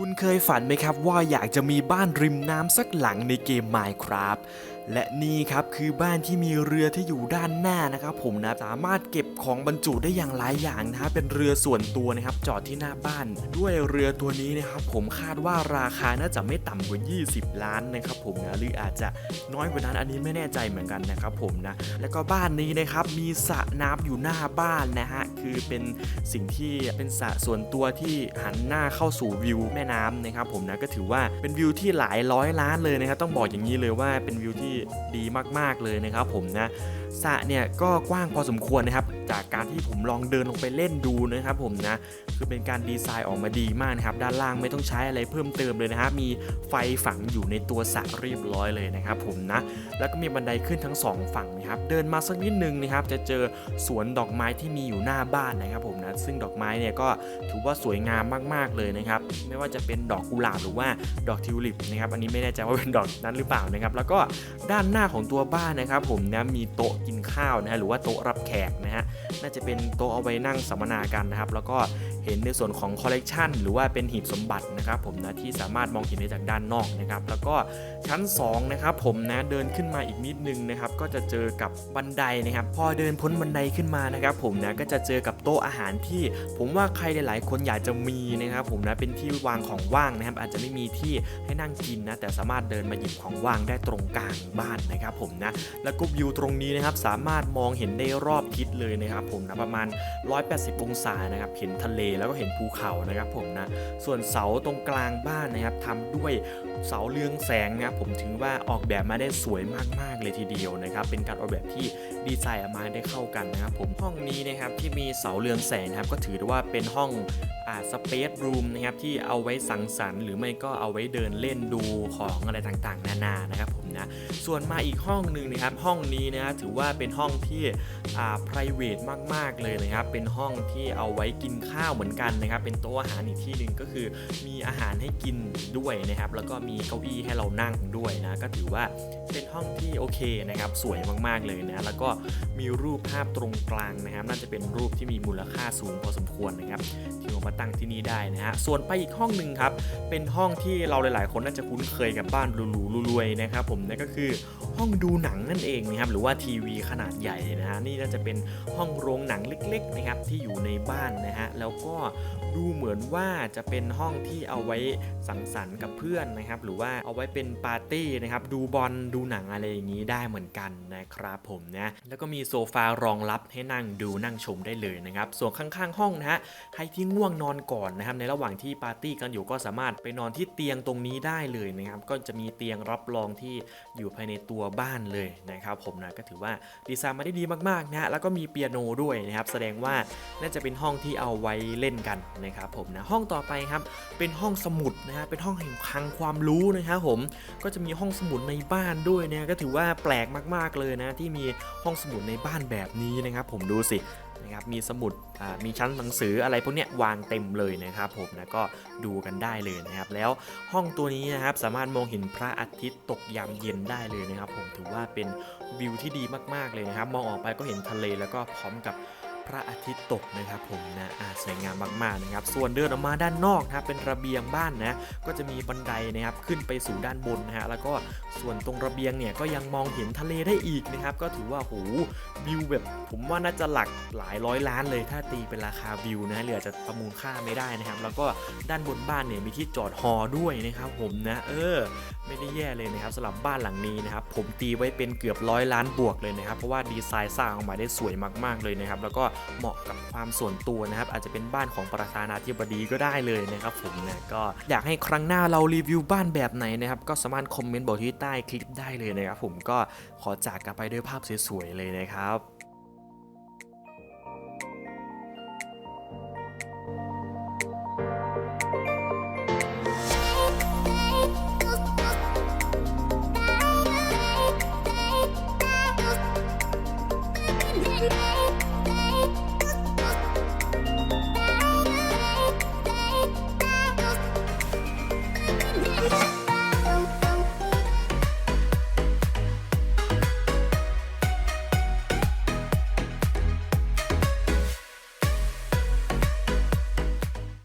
คุณเคยฝันไหมครับว่าอยากจะมีบ้านริมน้ำสักหลังในเกม Minecraft และนี่ครับคือบ้านที่มีเรือที่อยู่ด้านหน้านะครับผมนะสามารถเก็บของบรรจุได้อย่างหลายอย่างนะฮะเป็นเรือส่วนตัวนะครับจอดที่หน้าบ้าน ด้วยเรือตัวนี้นะครับผมคาดว่าราคาน่าจะไม่ต่ำกว่า 20 ล้านนะครับผมนะหรืออาจจะน้อยกว่านั้นอันนี้ไม่แน่ใจเหมือนกันนะครับผมนะแล้วก็บ้านนี้นะครับมีสระน้ำอยู่หน้าบ้านนะฮะคือเป็นสิ่งที่เป็นสระส่วนตัวที่หันหน้าเข้าสู่วิวแม่น้ำนะครับผมนะก็ถือว่าเป็นวิวที่หลายร้อยล้านเลยนะครับต้องบอกอย่างนี้เลยว่าเป็นวิวที่ดีมากๆเลยนะครับผมนะสระเนี่ยก็กว้างพอสมควรนะครับ จากการที่ผมลองเดินลงไปเล่นดูนะครับผมนะคือเป็นการดีไซน์ออกมาดีมากนะครับด้านล่างไม่ต้องใช้อะไรเพิ่มเติมเลยนะครับมีไฟฝังอยู่ในตัวสระเรียบร้อยเลยนะครับผมนะแล้วก็มีบันไดขึ้นทั้งสองฝั่งนะครับเดินมาสักนิดนึงนะครับจะเจอสวนดอกไม้ที่มีอยู่หน้าบ้านนะครับผม ซึ่งดอกไม้เนี่ยก็ถือว่าสวยงามมากๆเลยนะครับ ไม่ว่าจะเป็นดอกกุหลาบหรือว่าดอกทิวลิปนะครับ อันนี้ไม่แน่ใจว่าเป็นดอกนั้นหรือเปล่านะครับ แล้วก็ด้านหน้าของตัวบ้านนะครับ ผมนะมีโต๊ะกินข้าวนะฮะหรือว่าโต๊ะรับแขกนะฮะ น่าจะเป็นโต๊ะเอาไว้นั่งสัมมนากันนะครับ แล้วก็ เห็นในส่วนของคอลเลกชันหรือว่าเป็นหีบสมบัตินะครับผมนะที่สามารถมองเห็นได้จากด้านนอกนะครับแล้วก็ชั้น2นะครับผมนะเดินขึ้นมาอีกนิดนึงนะครับก็จะเจอกับบันไดนะครับพอเดินพ้นบันไดขึ้นมานะครับผมนะก็จะเจอกับโต๊ะอาหารที่ ผมว่าใครหลาย ๆ คนอยากจะมีนะครับผมนะเป็นที่วางของว่างนะครับอาจจะไม่มีที่ให้นั่งกินนะแต่สามารถเดินมาหยิบของว่างได้ตรงกลางบ้านนะครับผมนะแล้วก็วิวตรงนี้นะครับสามารถมองเห็นได้รอบทิศเลยนะครับผมนะประมาณ 180 องศานะครับเห็นทะเลแล้วก็เห็นภูเขานะครับผมนะส่วนเสาตรงกลางบ้านนะครับทำด้วยเสาเรืองแสงนะครับผมถือว่าออกแบบมาได้สวยมากๆเลยทีเดียวนะครับเป็นการออกแบบที่ดีไซน์ออกมาได้เข้ากันนะครับผมห้องนี้นะครับที่มีเสาเรืองแสงนะครับก็ถือว่าเป็นห้องอ่าสเปซรูมนะครับที่เอาไว้สังสรรค์หรือไม่ก็เอาไว้เดินเล่นดูของอะไรต่างๆ นานานะครับผม นะ ส่วนมาอีกห้องหนึ่งนะครับ ห้องนี้นะถือว่าเป็นห้องที่อ่า private มาก ๆ เลยนะครับ เป็นห้องที่เอาไว้กินข้าวเหมือนกันนะครับ เป็นโต๊ะอาหารอีกที่หนึ่งก็คือมีอาหารให้กินด้วยนะครับ แล้วก็มีเก้าอี้ให้เรานั่งด้วยนะ ก็ถือว่าเป็นห้องที่โอเคนะครับ สวยมาก ๆ เลยนะ แล้วก็มีรูปภาพตรงกลางนะครับ น่าจะเป็นรูปที่มีมูลค่าสูงพอสมควรนะครับที่เอามาตั้งที่นี่ได้นะฮะ ส่วนไปอีกห้องหนึ่งครับ เป็นห้องที่เราหลาย ๆ คนน่าจะคุ้นเคยกับบ้านหรูๆรวยๆนะครับผมนั่นก็คือ ห้องดูหนังนั่นเองนะครับหรือว่าทีวีขนาดใหญ่นะฮะนี่น่าจะเป็นห้องโรงหนังเล็กๆนะครับที่อยู่ในบ้านนะฮะแล้วก็ดูเหมือนว่าจะเป็นห้องที่เอาไว้สังสรรค์กับเพื่อนนะครับหรือว่าเอาไว้เป็นปาร์ตี้นะครับดูบอลดูหนังอะไรอย่างนี้ได้เหมือนกันนะครับผมนะแล้วก็มีโซฟารองรับให้นั่งดูนั่งชมได้เลยนะครับส่วนข้างๆ ห้องนะฮะใครที่ง่วงนอนก่อนนะครับในระหว่างที่ปาร์ตี้กันอยู่ก็สามารถไปนอนที่เตียงตรงนี้ได้เลยนะครับก็จะมีเตียงรับรองที่อยู่ภายในตัวบ้านเลยนะครับผมนะก็ถือว่าดีไซน์มาได้ดีมากๆนะแล้วก็มีเปียโนด้วยนะครับแสดงว่าน่าจะเป็นห้องที่เอาไว้เล่นกันนะครับผมนะห้องต่อไปครับเป็นห้องสมุดนะฮะเป็นห้องแห่งคลังความรู้นะครับผมก็จะมีห้องสมุดในบ้านด้วยนะก็ถือว่าแปลกมากๆเลยนะที่มีห้องสมุดในบ้านแบบนี้นะครับผมดูสิ นะครับมีสมุดมีชั้นหนังสืออะไรพวกนี้วางเต็มเลยนะครับผมนะก็ดูกันได้เลยนะครับ แล้วห้องตัวนี้นะครับสามารถมองเห็นพระอาทิตย์ตกยามเย็นได้เลยนะครับ ผมถือว่าเป็นวิวที่ดีมากๆเลยนะครับ มองออกไปก็เห็นทะเลแล้วก็พร้อมกับ พระอาทิตย์ตกนะครับผมนะอาสวยงามมากๆนะครับ ส่วนเดินออกมาด้านนอกนะครับเป็นระเบียงบ้านนะก็จะมีบันไดนะครับขึ้นไปสู่ด้านบนนะฮะแล้วก็ส่วนตรงระเบียงเนี่ยก็ยังมองเห็นทะเลได้อีกนะครับ ก็ถือว่าโหวิวแบบผมว่าน่าจะหลักหลายร้อยล้านเลยถ้าตีเป็นราคาวิวนะเหลือจะประมูลค่าไม่ได้นะครับ แล้วก็ด้านบนบ้านเนี่ยมีที่จอดฮอด้วยนะครับผมนะเออ ไม่ได้แย่เลยนะครับสำหรับบ้านหลังนี้นะครับผมตีไว้เป็นเกือบร้อยล้านบวกเลยนะครับ เพราะว่าดีไซน์สร้างออกมาได้สวยมากๆเลยนะครับ แล้วก็เหมาะกับความส่วนตัวนะครับ อาจจะเป็นบ้านของประธานาธิบดีก็ได้เลยนะครับผมนะก็อยากให้ครั้งหน้าเรารีวิวบ้านแบบไหนนะครับ ก็สามารถคอมเมนต์บอกที่ใต้คลิปได้เลยนะครับผมก็ขอจากกันไปด้วยภาพสวยๆเลยนะครับ